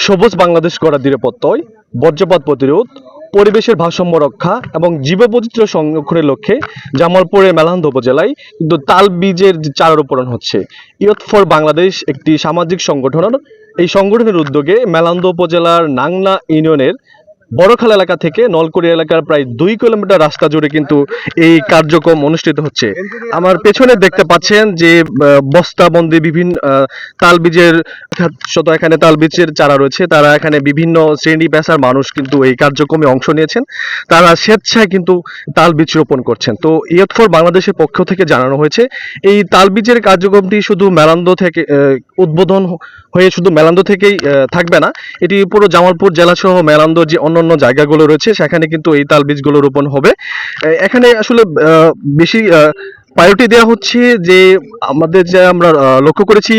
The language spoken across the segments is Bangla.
সবুজ বাংলাদেশ গড়ার দৃঢ়প্রত্যয় বর্জ্যপাত প্রতিরোধ, পরিবেশের ভারসাম্য রক্ষা এবং জীববৈচিত্র্য সংরক্ষণের লক্ষ্যে জামালপুরের মেলান্দ উপজেলায় কিন্তু তাল বীজের চারারোপণ চারা রোপণ হচ্ছে। ইয়ত ফর বাংলাদেশ একটি সামাজিক সংগঠন এই সংগঠনের উদ্যোগে মেলান্দ উপজেলার নাংলা ইউনিয়নের বড়খাল এলাকা থেকে নলকুড়ি এলাকার প্রায় দুই কিলোমিটার রাস্তা জুড়ে কিন্তু এই কার্যক্রম অনুষ্ঠিত হচ্ছে। আমার পেছনে দেখতে পাচ্ছেন যে বস্তাবন্দি বিভিন্ন আহ, তাল বীজের শত এখানে তাল বীজের চারা রয়েছে। তারা এখানে বিভিন্ন শ্রেণি পেশার মানুষ কিন্তু এই কার্যক্রমে অংশ নিয়েছেন। তারা স্বেচ্ছায় কিন্তু তাল বীজ রোপণ করছেন। তো ইয়ত ফর বাংলাদেশের পক্ষ থেকে জানানো হয়েছে এই তালবীজের কার্যক্রমটি শুধু মেলান্দ থেকে উদ্বোধন হয়ে শুধু মেলান্দ থেকেই থাকবে না। এটি পুরো জামালপুর জেলা সহ মেলান্দ যে অন্যান্য জায়গাগুলো রয়েছে, সেখানে কিন্তু এই তাল বীজগুলো রোপণ হবে। এখানে আসলে বেশি প্রায়োরিটি দেওয়া হচ্ছে যে আমাদের যে আমরা লক্ষ্য করেছি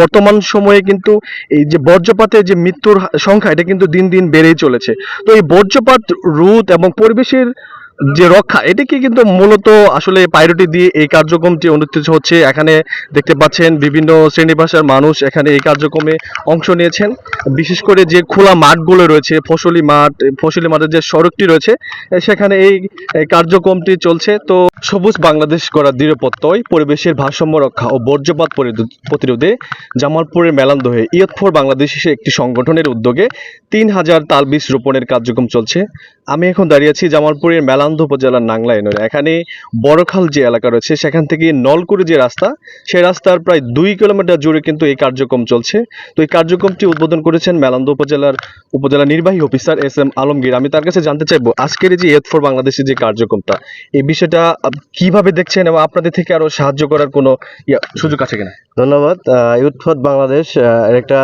বর্তমান সময়ে কিন্তু এই যে বর্জ্যপাতের যে মৃত্যুর সংখ্যা, এটা কিন্তু দিন দিন বেড়েই চলেছে। তো এই বর্জ্যপাত রোধ এবং পরিবেশের যে রক্ষা, এটাকে কিন্তু মূলত আসলে প্রায়োরিটি দিয়ে এই কার্যক্রমটি অনুষ্ঠিত হচ্ছে। এখানে দেখতে পাচ্ছেন বিভিন্ন শ্রেণি ভাষার মানুষ এখানে এই কার্যক্রমে অংশ নিয়েছেন। বিশেষ করে যে খোলা মাঠগুলো রয়েছে, ফসলি মাঠ, ফসলি মাঠের যে সড়কটি রয়েছে, সেখানে এই কার্যক্রমটি চলছে। তো সবুজ বাংলাদেশ করার দৃঢ়প্রত্যয় পরিবেশের ভারসাম্য রক্ষা ও বর্জ্যপাত প্রতিরোধে জামালপুরের মেলান্দহে ইয়ত ফর বাংলাদেশ হিসেবে একটি সংগঠনের উদ্যোগে তিন হাজার তাল বীজ রোপণের কার্যক্রম চলছে। আমি এখন দাঁড়িয়ে আছি জামালপুরের মেলান্দ উপজেলার নাংলা ইউনিয়নে এখানে বড়খাল যে এলাকা রয়েছে, সেখান থেকে নলকুড়ি যে রাস্তা, সেই রাস্তার প্রায় দুই কিলোমিটার জুড়ে কিন্তু এই কার্যক্রম চলছে। তো এই কার্যক্রমটি উদ্বোধন করেছেন মেলান্দ উপজেলার উপজেলা নির্বাহী অফিসার এস এম আলমগীর। আমি তার কাছে জানতে চাইব, আজকের এই যে এথ ফর বাংলাদেশের যে কার্যক্রমটা, এই বিষয়টা কীভাবে দেখছেন এবং আপনাদের থেকে আরও সাহায্য করার কোনো সুযোগ আছে কিনা? ধন্যবাদ। ইউথ ফর বাংলাদেশ একটা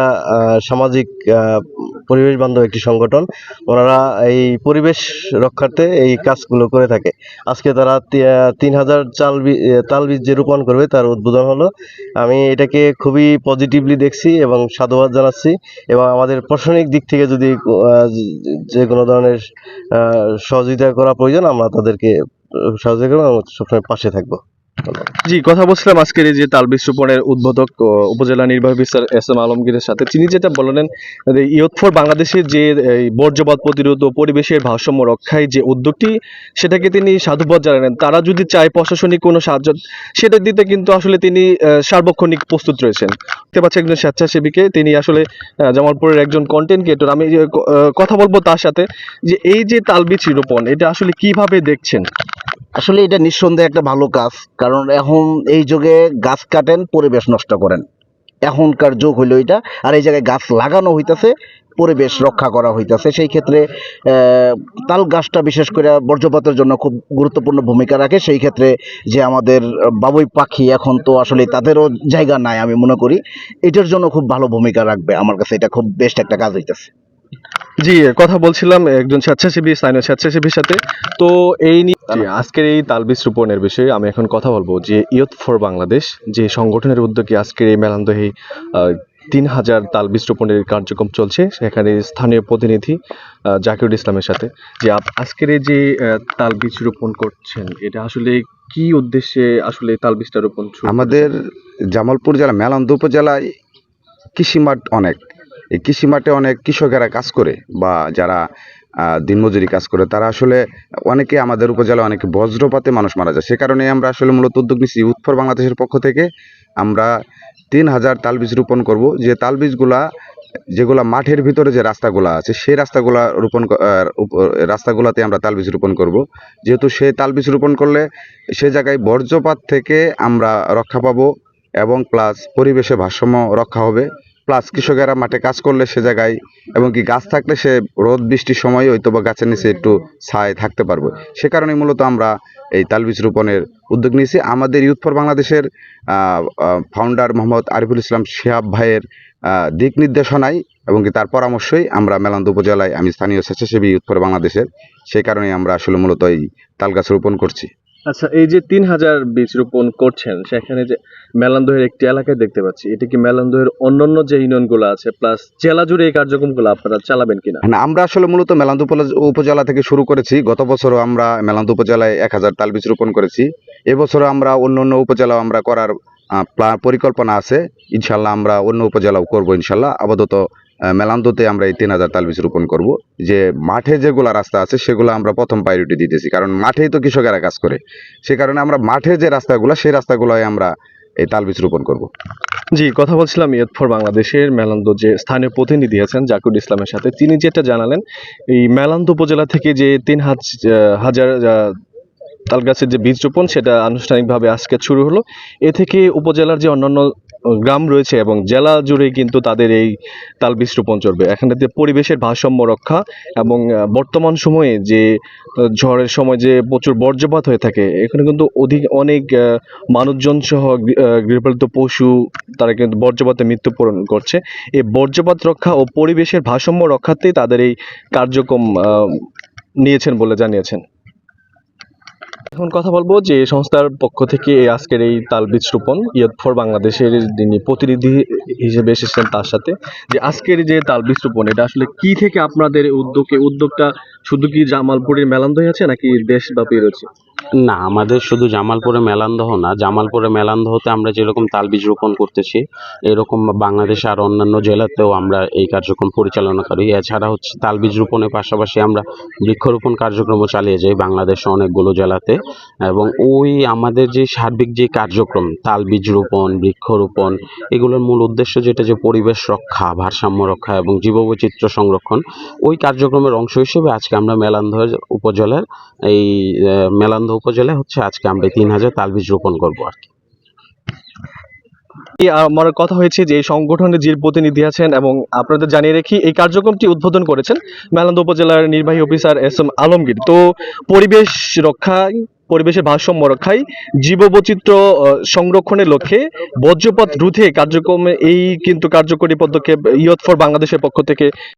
সামাজিক পরিবেশ বান্ধব একটি সংগঠন। ওনারা এই পরিবেশ রক্ষার্থে এই কাজগুলো করে থাকে। আজকে তারা তিন হাজার চাল তাল বীজ যে রোপণ করবে তার উদ্বোধন হলো। আমি এটাকে খুবই পজিটিভলি দেখছি এবং সাধুবাদ জানাচ্ছি এবং আমাদের প্রশাসনিক দিক থেকে যদি যে কোনো ধরনের সহযোগিতা করা প্রয়োজন আমরা তাদেরকে সহযোগিতা করব সবসময় পাশে থাকব। জি, কথা বলছিলাম আজকের এই যে তালবিজ রোপণের উদ্বোধক উপজেলা নির্বাহী অফিসার এস এম আলমগীরের সাথে। তিনি যেটা বললেন, যে ইয়ত ফর বাংলাদেশের যে এই বর্জ্যপাত প্রতিরোধ ও পরিবেশের ভারসাম্য রক্ষায় যে উদ্যোগটি, সেটাকে তিনি সাধুবাদ জানালেন। তারা যদি চায় প্রশাসনিক কোনো সাহায্য, সেটা দিতে কিন্তু আসলে তিনি সার্বক্ষণিক প্রস্তুত রয়েছেন। দেখতে পাচ্ছি একজন স্বেচ্ছাসেবীকে, তিনি আসলে জামালপুরের একজন কন্টেন্ট ক্রিয়েটর আমি কথা বলব তার সাথে, যে এই যে তালবীজ রোপণ এটা আসলে কীভাবে দেখছেন? আসলে এটা নিঃসন্দেহে একটা ভালো কাজ, কারণ এখন এই যুগে গাছ কাটেন, পরিবেশ নষ্ট করেন। এখনকার যুগ হইল এটা, আর এই জায়গায় গাছ লাগানো হইতাছে, পরিবেশ রক্ষা করা হইতাছে। সেই ক্ষেত্রে তাল গাছটা বিশেষ করে বর্জ্যপাতের জন্য খুব গুরুত্বপূর্ণ ভূমিকা রাখে। সেই ক্ষেত্রে যে আমাদের বাবুই পাখি এখন তো আসলে তাদেরও জায়গা নাই আমি মনে করি। এটার জন্য খুব ভালো ভূমিকা রাখবে। আমার কাছে এটা খুব বেস্ট একটা কাজ হইতাছে। জি কথা বলছিলাম একজন স্বেচ্ছাসেবী স্থানীয় স্বেচ্ছাসেবীর সাথে। তো এই নিয়ে আজকের এই তালবিজ রোপণের বিষয়ে আমি এখন কথা বলব যে ইয়ত ফর বাংলাদেশ যে সংগঠনের উদ্যোগে আজকের এই মেলান্দহি তিন হাজার তালবিজ রোপণের কার্যক্রম চলছে। সেখানে স্থানীয় প্রতিনিধি জাকিরুল ইসলামের সাথে। যে আপ- আজকের এই যে তালবীজ রোপণ করছেন এটা আসলে কি উদ্দেশ্যে আসলে এই তালবীজটা রোপণ আমাদের জামালপুর জেলা মেলান্দ উপজেলায় কৃষি মাঠ অনেক। এই কৃষি মাঠে অনেক কৃষকেরা কাজ করে বা যারা দিনমজুরি কাজ করে, তারা আসলে অনেকে আমাদের উপজেলায় অনেকে বজ্রপাতে মানুষ মারা যায়। সে কারণে আমরা আসলে মূলত উদ্যোগ নিচ্ছি উৎফর বাংলাদেশের পক্ষ থেকে আমরা তিন হাজার তালবীজ রোপণ করব। যে তালবীজগুলা যেগুলা মাঠের ভিতরে যে রাস্তাগুলো আছে, সেই রাস্তাগুলা রোপণ রাস্তাগুলাতে আমরা তালবীজ রোপণ করব। যেহেতু সেই তালবীজ রোপণ করলে সে জায়গায় বর্জ্যপাত থেকে আমরা রক্ষা পাবো এবং প্লাস পরিবেশে ভারসাম্য রক্ষা হবে। প্লাস কৃষকেরা মাঠে কাজ করলে সে জায়গায় এবং কি গাছ থাকলে সে রোদ, বৃষ্টির সময় হয়তো বা গাছের নিচে একটু ছায় থাকতে পারবে। সে কারণে মূলত আমরা এই তালবীজ রোপণের উদ্যোগ নিয়েছি। আমাদের ইউথ ফর বাংলাদেশের ফাউন্ডার মোহাম্মদ আরিফুল ইসলাম শিহাব ভাইয়ের দিক নির্দেশনায় এবং কি তার পরামর্শই আমরা মেলান্দ উপজেলায় আমি স্থানীয় স্বেচ্ছাসেবী ইউথ ফর বাংলাদেশের সেই কারণে আমরা আসলে মূলত এই তাল গাছ রোপণ করছি। আচ্ছা এই যে তিন হাজার বীজ রোপণ করছেন, সেখানে যে মেলান্দহের একটি এলাকায় দেখতে পাচ্ছি, এটা কি মেলান্দহের অন্যান্য যে ইউনিয়নগুলো আছে প্লাস জেলা জুড়ে এই কার্যক্রমগুলো আপনারা চালাবেন কিনা? না আমরা আসলে মূলত মেলান্দ উপজেলা থেকে শুরু করেছি। গত বছরও আমরা মেলান্দ উপজেলায় এক হাজার তাল বীজ রোপণ করেছি। এবছরও আমরা অন্য অন্য উপজেলাও আমরা করার পরিকল্পনা আছে। ইনশাল্লাহ আমরা অন্য উপজেলাও করব ইনশাল্লাহ। আপাতত মেলান্দোতে আমরা এই তিন হাজার তালবিজ রোপণ করব। যে মাঠে যেগুলো রাস্তা আছে, সেগুলো আমরা প্রথম প্রায়োরিটি দিতেছি। কারণ মাঠেই তো কৃষকেরা কাজ করে। সে কারণে আমরা মাঠে যে রাস্তাগুলো, সেই রাস্তাগুলোয় আমরা এই তালবিজ রোপণ করব। জি, কথা বলছিলাম ইয়ত ফর বাংলাদেশের মেলান্দ যে স্থানীয় প্রতিনিধি আছেন, জাকুর ইসলামের সাথে। তিনি যেটা জানালেন, এই মেলান্দ উপজেলা থেকে যে তিন হাজ হাজার তাল গাছের যে বীজ রোপণ, সেটা আনুষ্ঠানিকভাবে আজকে শুরু হলো। এ থেকে উপজেলার যে অন্যান্য গ্রাম রয়েছে এবং জেলা জুড়ে কিন্তু তাদের এই তাল বীজ রোপণ চলবে। এখানে যে পরিবেশের ভারসাম্য রক্ষা এবং বর্তমান সময়ে যে ঝড়ের সময় যে প্রচুর বর্জ্যপাত হয়ে থাকে, এখানে কিন্তু অধিক, অনেক মানুষজন সহ গৃহপালিত পশু, তারা কিন্তু বর্জ্যপাতে মৃত্যুবরণ করছে। এই বর্জ্যপাত রক্ষা ও পরিবেশের ভারসাম্য রক্ষাতেই তাদের এই কার্যক্রম নিয়েছেন বলে জানিয়েছেন। এখন কথা বলব যে সংস্থার পক্ষ থেকে আজকের এই তাল বীজ রোপণ ইয়ত ফর বাংলাদেশের যিনি প্রতিনিধি হিসেবে এসেছেন তার সাথে, যে আজকের যে তাল বীজ রোপণ, এটা আসলে কি থেকে আপনাদের উদ্যোগে উদ্যোগটা শুধু কি জামালপুরের মেলান্দই আছে নাকি দেশব্যাপী রয়েছে? না আমাদের শুধু জামালপুরে মেলান্দহ না জামালপুরে মেলান্দহতে আমরা যেরকম তালবীজ রোপণ করতেছি এরকম বাংলাদেশে আর অন্যান্য জেলাতেও আমরা এই কার্যক্রম পরিচালনা করি। এছাড়া হচ্ছে তালবীজ রোপণের পাশাপাশি আমরা বৃক্ষরোপণ কার্যক্রমও চালিয়ে যাই বাংলাদেশে অনেকগুলো জেলাতে। এবং ওই আমাদের যে সার্বিক যে কার্যক্রম তালবীজ রোপণ বৃক্ষরোপণ এগুলোর মূল উদ্দেশ্য যেটা যে পরিবেশ রক্ষা ভারসাম্য রক্ষা এবং জীববৈচিত্র্য সংরক্ষণ ওই কার্যক্রমের অংশ হিসেবে আজকে আমরা মেলান্দহ উপজেলার এই আহ, মেলান্দহ উপজেলায় হচ্ছে আজকে আমরা তিন হাজার তালবীজ রোপণ করব আর কি। আমার কথা হয়েছে যে এই সংগঠনের যে প্রতিনিধি আছেন এবং আপনাদের জানিয়ে রাখি, এই কার্যক্রমটি উদ্বোধন করেছেন মেলান্দ উপজেলার নির্বাহী অফিসার এস এম আলমগীর। তো পরিবেশ রক্ষায় পরিবেশের ভারসাম্য রক্ষায় জীববৈচিত্র্য সংরক্ষণের লক্ষ্যে বজ্রপাত রোধে কার্যক্রমে এই কিন্তু কার্যকরী পদক্ষেপ ইয়ত ফর বাংলাদেশের পক্ষ থেকে